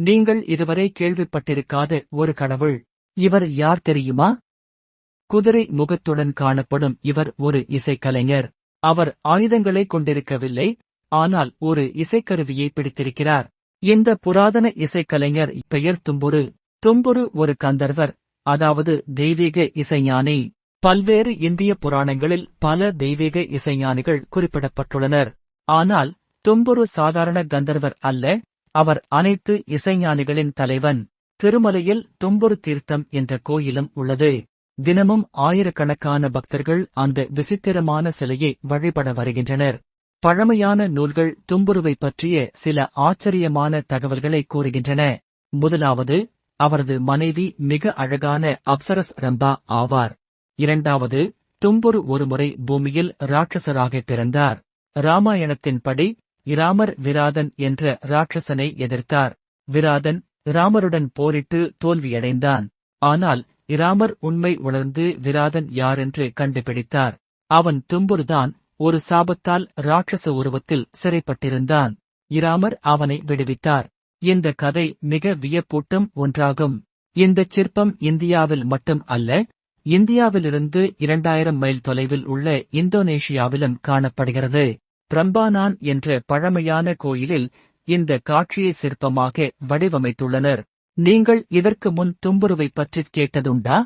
நீங்கள் இதுவரை கேள்விப்பட்டிருக்காத ஒரு கடவுள். இவர் யார் தெரியுமா? குதிரை முகத்துடன் காணப்படும் இவர் ஒரு இசைக்கலைஞர். அவர் ஆயுதங்களை கொண்டிருக்கவில்லை ஆனால் ஒரு இசைக்கருவியை பிடித்திருக்கிறார். இந்த புராதன இசைக்கலைஞர் பெயர் தும்புரு. தும்புரு ஒரு கந்தர்வர் அதாவது தெய்வீக இசைஞானி. பல்வேறு இந்திய புராணங்களில் பல தெய்வீக இசைஞானிகள் குறிப்பிடப்பட்டுள்ளனர். ஆனால் தும்புரு சாதாரண கந்தர்வர் அல்ல அவர் அனைத்து இசைஞானிகளின் தலைவன். திருமலையில் தும்புரு தீர்த்தம் என்ற கோயிலும் உள்ளது. தினமும் ஆயிரக்கணக்கான பக்தர்கள் அந்த விசித்திரமான சிலையை வழிபட வருகின்றனர். பழமையான நூல்கள் தும்புருவை பற்றிய சில ஆச்சரியமான தகவல்களை கூறுகின்றன. முதலாவது அவரது மனைவி மிக அழகான அப்சரஸ் ரம்பா ஆவார். இரண்டாவது தும்புரு ஒருமுறை பூமியில் ராட்சசராக பிறந்தார். ராமாயணத்தின்படி இராமர் விராதன் என்ற ராட்சசனை எதிர்த்தார். விராதன் இராமருடன் போரிட்டு தோல்வியடைந்தான். ஆனால் இராமர் உண்மை உணர்ந்து விராதன் யாரென்று கண்டுபிடித்தார். அவன் தும்புருதான் ஒரு சாபத்தால் ராட்சச உருவத்தில் சிறைப்பட்டிருந்தான். இராமர் அவனை விடுவித்தார். இந்த கதை மிக வியப்பூட்டும் ஒன்றாகும். இந்தச் சிற்பம் இந்தியாவில் மட்டும் அல்ல இந்தியாவிலிருந்து இரண்டாயிரம் மைல் தொலைவில் உள்ள இந்தோனேஷியாவிலும் காணப்படுகிறது. பிரம்பானான் என்ற பழமையான கோயிலில் இந்த காட்சியை சிற்பமாக வடிவமைத்துள்ளனர். நீங்கள் இதற்கு முன் தும்புருவை பற்றி கேட்டதுண்டா?